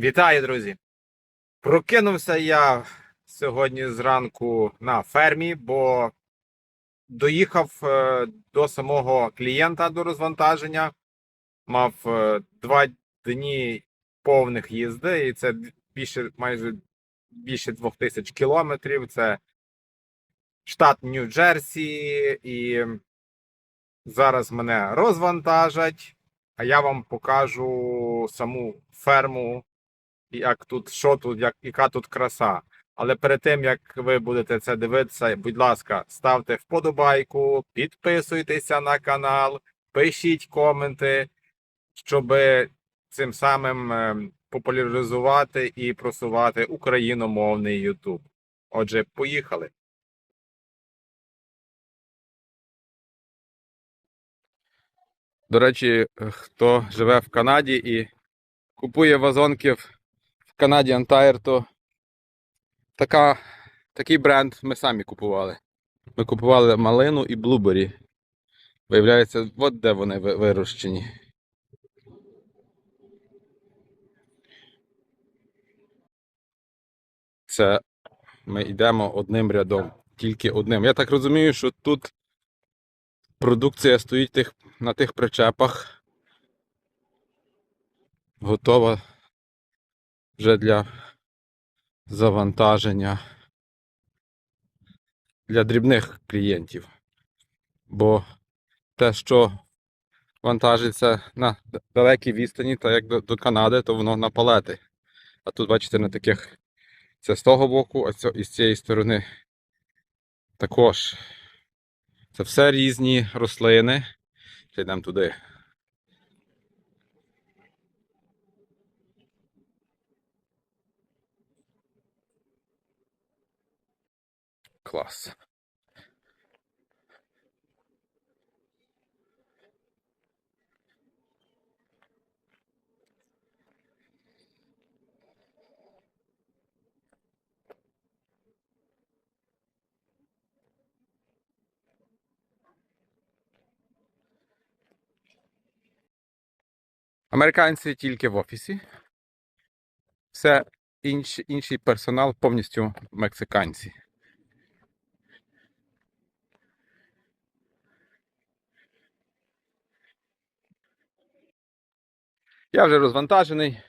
Вітаю, друзі! Прокинувся я сьогодні зранку на фермі, бо доїхав е, до самого клієнта до розвантаження. Мав е, два дні повних їзди, і це більше майже більше двох тисяч кілометрів. Це штат Нью-Джерсі, і зараз мене розвантажать, а я вам покажу саму ферму як тут, що тут, як, яка тут краса. Але перед тим, як ви будете це дивитися, будь ласка, ставте вподобайку, підписуйтеся на канал, пишіть коменти, щоб цим самим ем, популяризувати і просувати україномовний YouTube. Отже, поїхали. До речі, хто живе в Канаді і купує вазонки в Canadian Tire, то така, такий бренд ми самі купували. Ми купували малину і блубері. Виявляється, от де вони вирощені. Це ми йдемо одним рядом, тільки одним. Я так розумію, що тут продукція стоїть тих, на тих причепах. Готова вже для завантаження для дрібних клієнтів. Бо те, що вантажиться на далекій відстані, та як до, до Канади, то воно на палети. А тут, бачите, на таких це з того боку, а і з цієї сторони також. Це все різні рослини. Ще йдемо туди. Клас. Американці тільки в офісі. Все інший, інший персонал повністю мексиканці. Я вже розвантажений.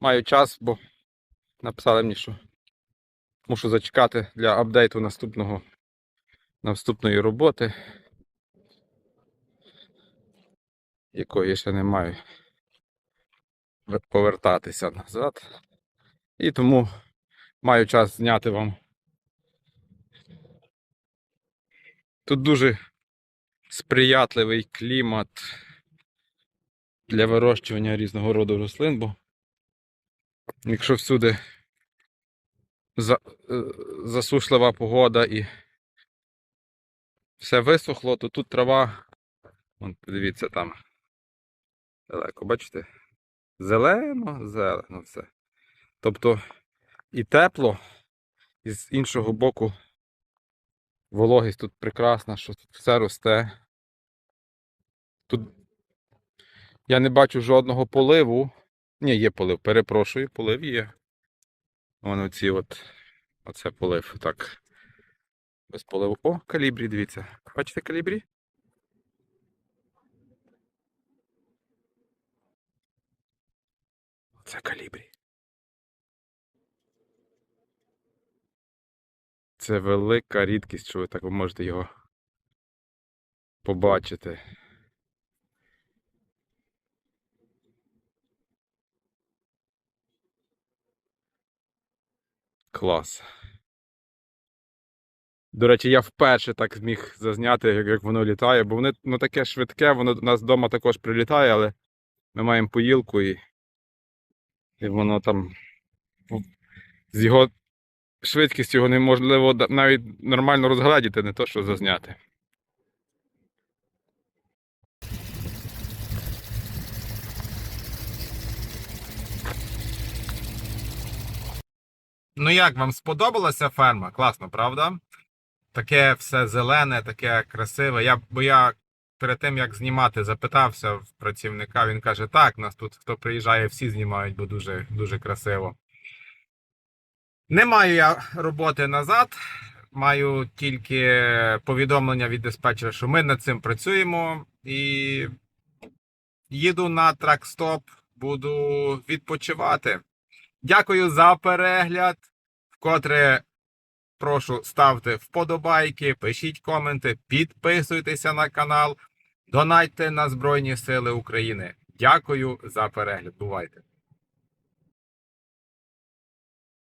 Маю час, бо написали мені, що мушу зачекати для апдейту наступного наступної роботи, якої я ще не маю повертатися назад. І тому маю час зняти вам. Тут дуже сприятливий клімат для вирощування різного роду рослин, бо якщо всюди за, е, засушлива погода і все висохло, то тут трава, вон, подивіться там далеко, бачите? Зелено, зелено все. Тобто і тепло, і з іншого боку вологість тут прекрасна, що тут все росте. Тут я не бачу жодного поливу. Ні, є полив, перепрошую, полив є. Вон оці от. Оце полив. Так. Без поливу. О, калібрі, дивіться. Бачите калібрі? Це калібрі. Це велика рідкість, що ви так можете його побачити. Клас. До речі, я вперше так зміг зазняти, як, воно літає, бо воно ну, таке швидке, воно до нас вдома також прилітає, але ми маємо поїлку і, і воно там з його швидкістю його неможливо навіть нормально розгледіти, не то що зазняти. Ну як вам сподобалася ферма? Класно, правда? Таке все зелене, таке красиве. Я, бо я перед тим як знімати, запитався в працівника. Він каже: так, нас тут хто приїжджає, всі знімають, бо дуже, дуже красиво. Не маю я роботи назад. Маю тільки повідомлення від диспетчера, що ми над цим працюємо і їду на тракстоп, буду відпочивати. Дякую за перегляд. Вкотре прошу ставте вподобайки, пишіть коменти, підписуйтеся на канал, донайте на Збройні Сили України. Дякую за перегляд. Бувайте!